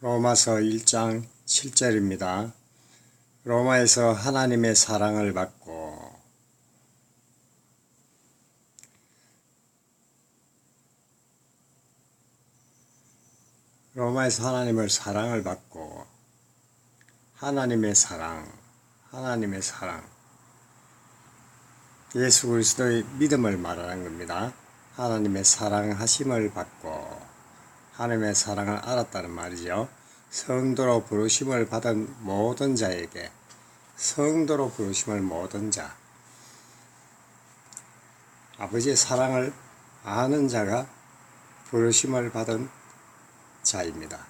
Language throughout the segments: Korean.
로마서 1장 7절입니다. 로마에서 하나님의 사랑을 받고 로마에서 하나님을 사랑을 받고 하나님의 사랑, 하나님의 사랑 예수 그리스도의 믿음을 말하는 겁니다. 하나님의 사랑하심을 받고 하나님의 사랑을 알았다는 말이죠. 성도로 부르심을 받은 모든 자에게 성도로 부르심을 모든 자 아버지의 사랑을 아는 자가 부르심을 받은 자입니다.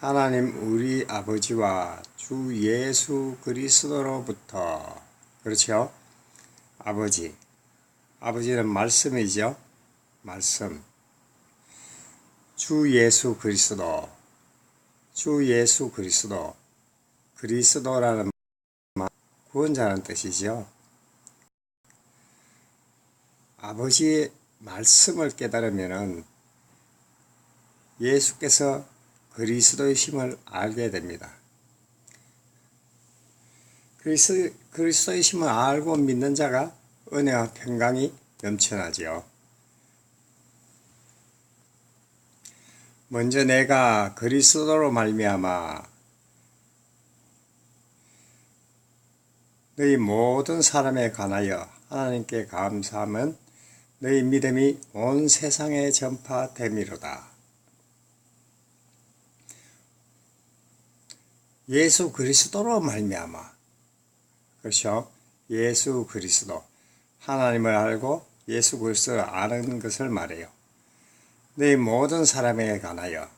하나님 우리 아버지와 주 예수 그리스도로부터 그렇죠? 아버지 아버지는 말씀이죠. 말씀 주 예수 그리스도, 주 예수 그리스도, 그리스도라는 말, 구원자라는 뜻이죠. 아버지의 말씀을 깨달으면은 예수께서 그리스도의 심을 알게 됩니다. 그리스, 그리스도의 심을 알고 믿는 자가 은혜와 평강이 넘쳐나지요. 먼저 내가 그리스도로 말미암아 너희 모든 사람에 관하여 하나님께 감사함은 너희 믿음이 온 세상에 전파됨이로다. 예수 그리스도로 말미암아 그렇죠? 예수 그리스도 하나님을 알고 예수 그리스도를 아는 것을 말해요. 내 모든 사람에 관하여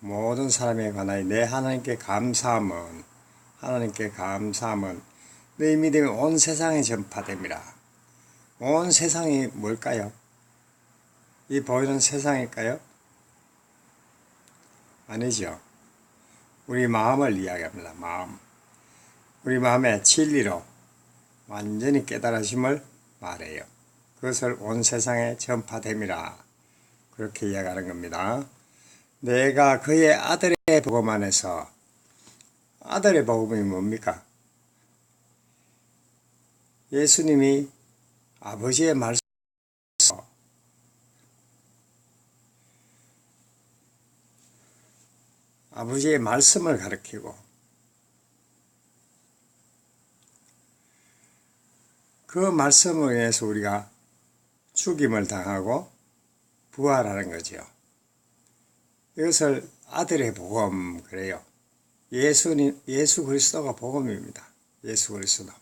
모든 사람에 관하여 내 하나님께 감사함은 하나님께 감사함은 내 믿음이 온 세상에 전파됩니다. 온 세상이 뭘까요? 이 보이는 세상일까요? 아니죠. 우리 마음을 이야기합니다. 마음. 우리 마음의 진리로 완전히 깨달으심을 말해요. 그것을 온 세상에 전파됨이라. 그렇게 이야기하는 겁니다. 내가 그의 아들의 복음 안에서 아들의 복음이 뭡니까? 예수님이 아버지의 말씀 아버지의 말씀을 가르치고 그 말씀을 인해서 우리가 죽임을 당하고 부활하는 거죠. 이것을 아들의 복음 그래요. 예수님 예수 그리스도가 복음입니다. 예수 그리스도.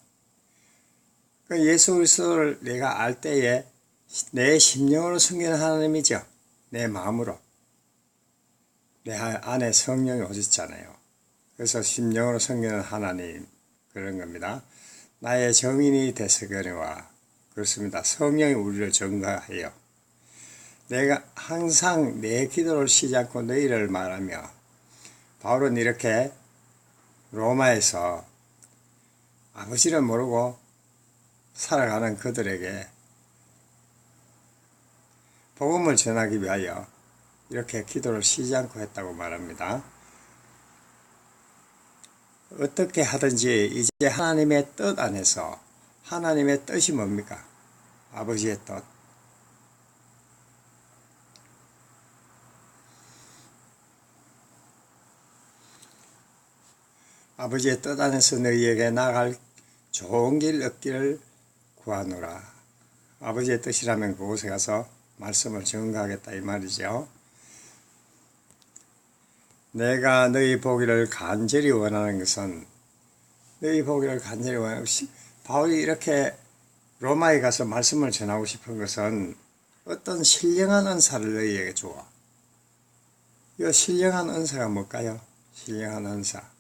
그 예수 그리스도를 내가 알 때에 내 심령으로 숨기는 하나님이죠. 내 마음으로. 내 안에 성령이 오셨잖아요. 그래서 심령으로 섬기는 하나님 그런 겁니다. 나의 정인이 되서거니와 그렇습니다. 성령이 우리를 증가해요. 내가 항상 내 기도를 않고 너희를 말하며 바울은 이렇게 로마에서 아버지를 모르고 살아가는 그들에게 복음을 전하기 위하여 이렇게 기도를 쉬지 않고 했다고 말합니다. 어떻게 하든지 이제 하나님의 뜻 안에서 하나님의 뜻이 뭡니까? 아버지의 뜻. 아버지의 뜻 안에서 너희에게 나갈 좋은 길 얻기를 구하노라. 아버지의 뜻이라면 그곳에 가서 말씀을 증거하겠다 이 말이죠. 내가 너희 보기를 간절히 원하는 것은 너희 보기를 간절히 원하는 것이 바울이 이렇게 로마에 가서 말씀을 전하고 싶은 것은 어떤 신령한 은사를 너희에게 주어. 이 신령한 은사가 뭘까요? 신령한 은사.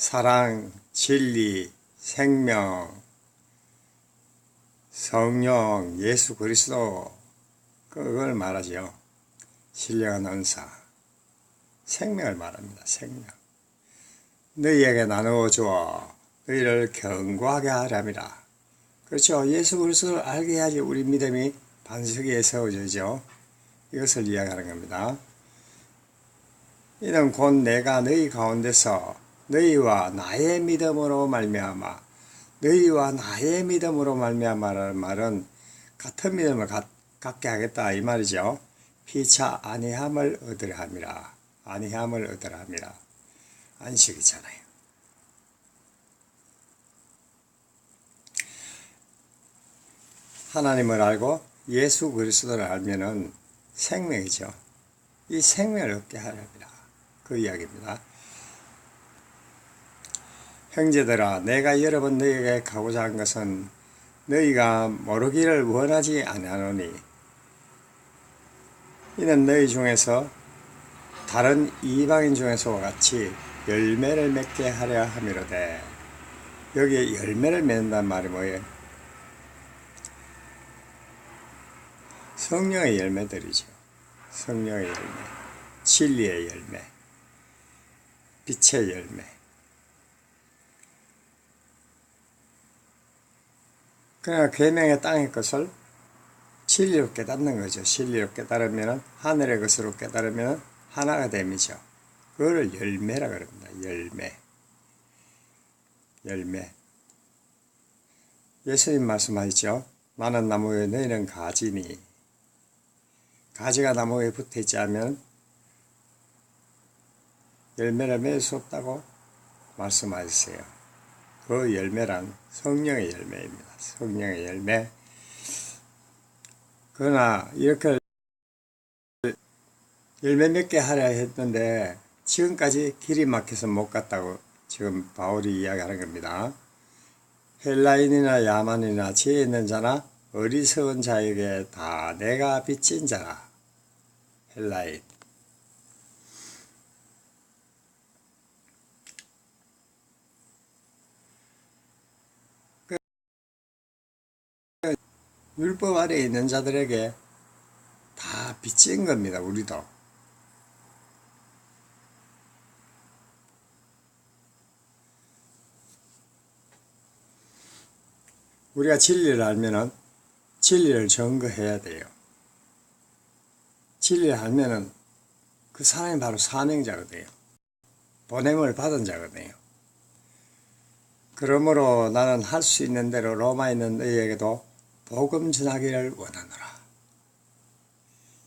사랑, 진리, 생명, 성령, 예수 그리스도 그걸 말하죠. 신령한 은사, 생명을 말합니다. 생명. 너희에게 나누어 주어 너희를 견고하게 하렴이라. 그렇죠. 예수 그리스도를 알게 해야지 우리 믿음이 반석에 세워져죠. 이것을 이야기하는 겁니다. 이는 곧 내가 너희 가운데서 너희와 나의 믿음으로 말미암아 너희와 나의 믿음으로 말미암아라는 말은 같은 믿음을 갖, 갖게 하겠다 이 말이죠. 피차 아니함을 얻으려 함이라. 아니함을 얻으려 함이라. 안식이잖아요. 하나님을 알고 예수 그리스도를 알면은 생명이죠. 이 생명을 얻게 하렵니다. 그 이야기입니다. 형제들아, 내가 여러 번 너희에게 가고자 한 것은 너희가 모르기를 원하지 아니하노니 이는 너희 중에서 다른 이방인 중에서와 같이 열매를 맺게 하려 함이로되 여기에 열매를 맺는다는 말이 뭐예요? 성령의 열매들이죠. 성령의 열매, 진리의 열매, 빛의 열매. 그러나 계명의 땅의 것을 진리로 깨닫는 거죠. 진리로 깨달으면 하늘의 것으로 깨달으면 하나가 됨이죠. 그거를 열매라 그럽니다. 열매. 열매. 예수님 말씀하시죠. 나는 나무에 너희는 가지니 가지가 나무에 붙어 있지 않으면 열매를 맺을 수 없다고 말씀하셨어요. 그 열매란 성령의 열매입니다. 성령의 열매. 그러나 이렇게 열매 몇 개 하려 했는데 지금까지 길이 막혀서 못 갔다고 지금 바울이 이야기하는 겁니다. 헬라인이나 야만이나 지혜 있는 자나 어리석은 자에게 다 내가 빚진 자라. 헬라인. 율법 아래에 있는 자들에게 다 빚진 겁니다. 우리도. 우리가 진리를 알면은 진리를 증거해야 돼요. 진리를 알면은 그 사람이 바로 사명자거든요. 보냄을 받은 자거든요. 그러므로 나는 할 수 있는 대로 로마에 있는 너희에게도 복음 전하기를 원하노라.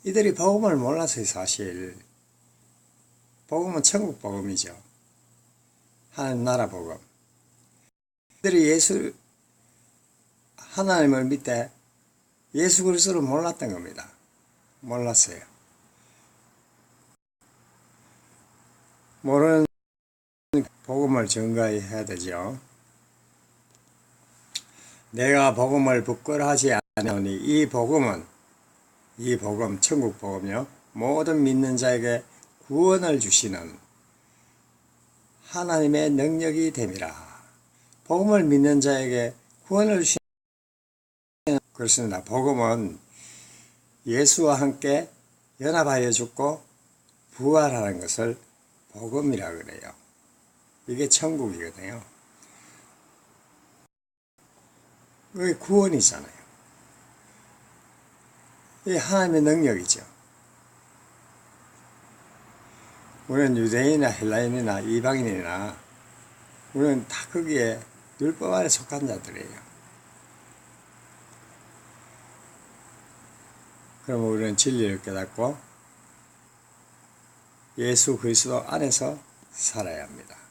이들이 복음을 몰라서요, 사실. 복음은 천국 복음이죠. 하나님 나라 복음. 이들이 예수, 하나님을 믿되 예수 그리스도를 몰랐던 겁니다. 몰랐어요. 모르는 복음을 증거해야 되죠. 내가 복음을 부끄러하지 않으니 이 복음은 이 복음 천국 복음요 모든 믿는 자에게 구원을 주시는 하나님의 능력이 됨이라. 복음을 믿는 자에게 구원을 주시는 그렇습니다. 복음은 예수와 함께 연합하여 죽고 부활하는 것을 복음이라 그래요. 이게 천국이거든요. 그게 구원이잖아요. 이 하나님의 능력이죠. 우리는 유대인이나 헬라인이나 이방인이나 우리는 다 거기에 율법 아래 속한 자들이에요. 그러면 우리는 진리를 깨닫고 예수 그리스도 안에서 살아야 합니다.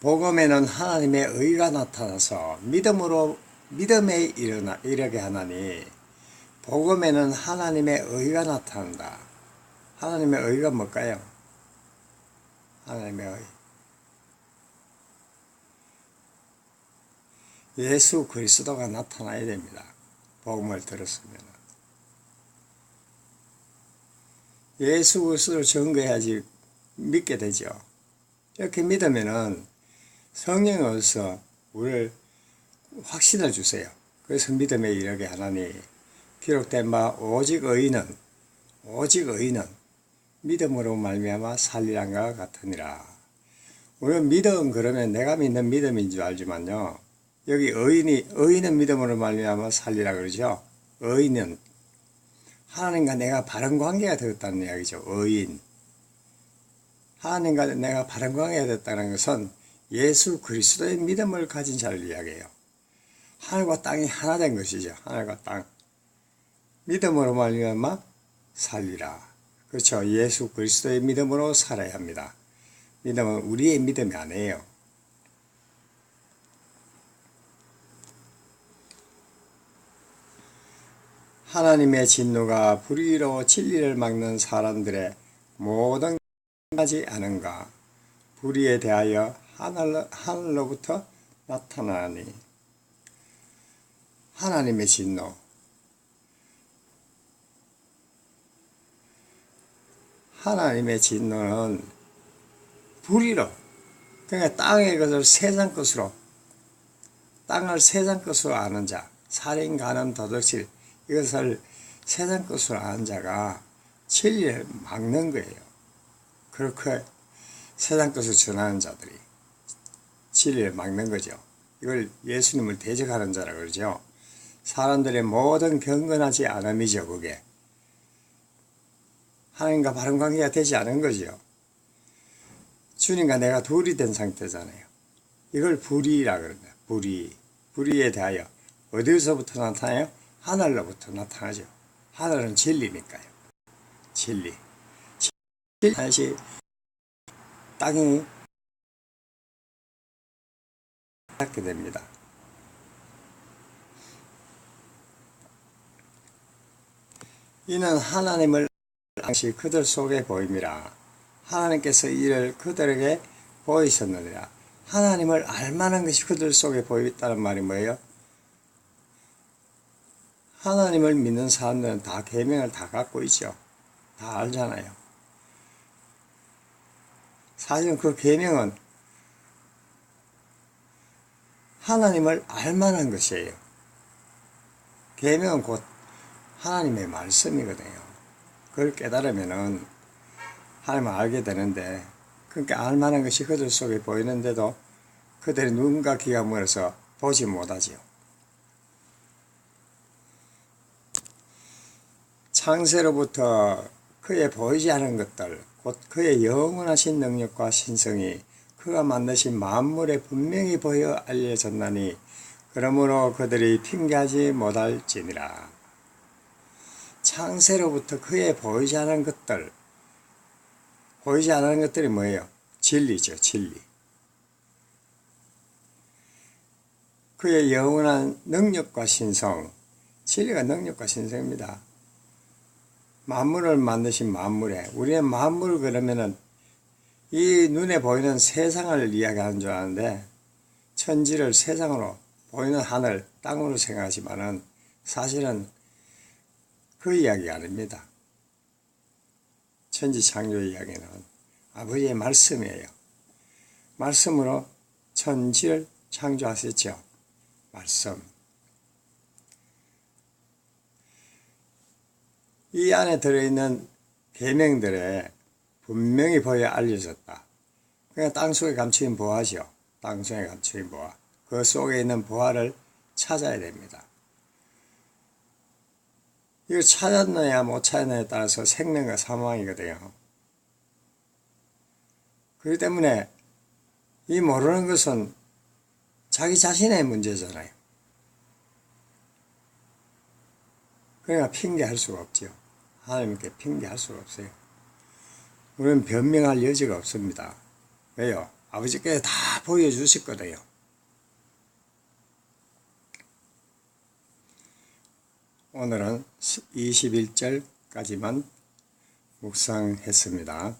복음에는 하나님의 의가 나타나서 믿음으로 믿음에 일어나 이르게 하나니 복음에는 하나님의 의가 나타난다. 하나님의 의가 뭘까요? 하나님의 의. 예수 그리스도가 나타나야 됩니다. 복음을 들었으면. 예수 그리스도를 증거해야지 믿게 되죠. 이렇게 믿으면은 성령이 어서 우리를 확신을 주세요. 그래서 믿음에 이르게 하나니 기록된 바 오직 의인은 오직 의인은 믿음으로 말미암아 살리란가 같으니라. 우리는 믿음 그러면 내가 믿는 믿음인 줄 알지만요. 여기 의인이 의인은 믿음으로 말미암아 살리라 그러죠. 의인은 하나님과 내가 바른 관계가 되었다는 이야기죠. 의인. 하나님과 내가 바른 관계가 됐다는 것은 예수 그리스도의 믿음을 가진 자를 이야기해요. 하늘과 땅이 하나 된 것이죠. 하늘과 땅. 믿음으로 말미암아 살리라. 그렇죠. 예수 그리스도의 믿음으로 살아야 합니다. 믿음은 우리의 믿음이 아니에요. 하나님의 진노가 불의로 진리를 막는 사람들의 모든 하지 않은가 불의에 대하여 하늘로, 하늘로부터 나타나니 하나님의 진노 하나님의 진노는 불의로 그러니까 땅의 것을 세상 것으로 땅을 세상 것으로 아는 자 살인 가늠 도둑질 이것을 세상 것으로 아는 자가 진리를 막는 거예요. 그렇게 세상 것을 전하는 자들이 진리를 막는 거죠. 이걸 예수님을 대적하는 자라 그러죠. 사람들의 모든 경건하지 않음이죠, 그게. 하나님과 바른 관계가 되지 않은 거죠. 주님과 내가 둘이 된 상태잖아요. 이걸 불의라 그럽니다. 불의. 불의에 대하여 어디서부터 나타나요? 하늘로부터 나타나죠. 하늘은 진리니까요. 진리. 진리. 다시 땅이 닿게 됩니다. 이는 하나님을 당시 그들 속에 보임이라. 하나님께서 이를 그들에게 보이셨느니라. 하나님을 알만한 것이 그들 속에 보였다는 말이 뭐예요? 하나님을 믿는 사람들은 다 계명을 다 갖고 있죠. 다 알잖아요. 사실은 그 계명은 하나님을 알만한 것이에요. 계명은 곧 하나님의 말씀이거든요. 그걸 깨달으면은 하나님을 알게 되는데 그러니까 알만한 것이 그들 속에 보이는데도 그들의 눈과 귀가 멀어서 보지 못하지요. 창세로부터 그의 보이지 않은 것들, 곧 그의 영원하신 능력과 신성이 그가 만드신 만물에 분명히 보여 알려졌나니 그러므로 그들이 핑계하지 못할지니라. 창세로부터 그의 보이지 않은 것들, 보이지 않은 것들이 뭐예요? 진리죠, 진리. 그의 영원한 능력과 신성, 진리가 능력과 신성입니다. 만물을 만드신 만물에 우리의 만물 그러면은 이 눈에 보이는 세상을 이야기하는 줄 아는데 천지를 세상으로 보이는 하늘 땅으로 생각하지만은 사실은 그 이야기 아닙니다. 천지 창조 이야기는 아버지의 말씀이에요. 말씀으로 천지를 창조하셨죠. 말씀. 이 안에 들어있는 계명들에 분명히 보여 알려졌다. 그냥 땅속에 감추인 보화죠. 땅속에 감추인 보화. 그 속에 있는 보화를 찾아야 됩니다. 이걸 찾았느냐 못 찾았느냐에 따라서 생명과 사망이거든요. 그렇기 때문에 이 모르는 것은 자기 자신의 문제잖아요. 그러니까 핑계할 수가 없죠. 하나님께 핑계할 수가 없어요. 우리는 변명할 여지가 없습니다. 왜요? 아버지께 다 보여주셨거든요. 오늘은 21절까지만 묵상했습니다.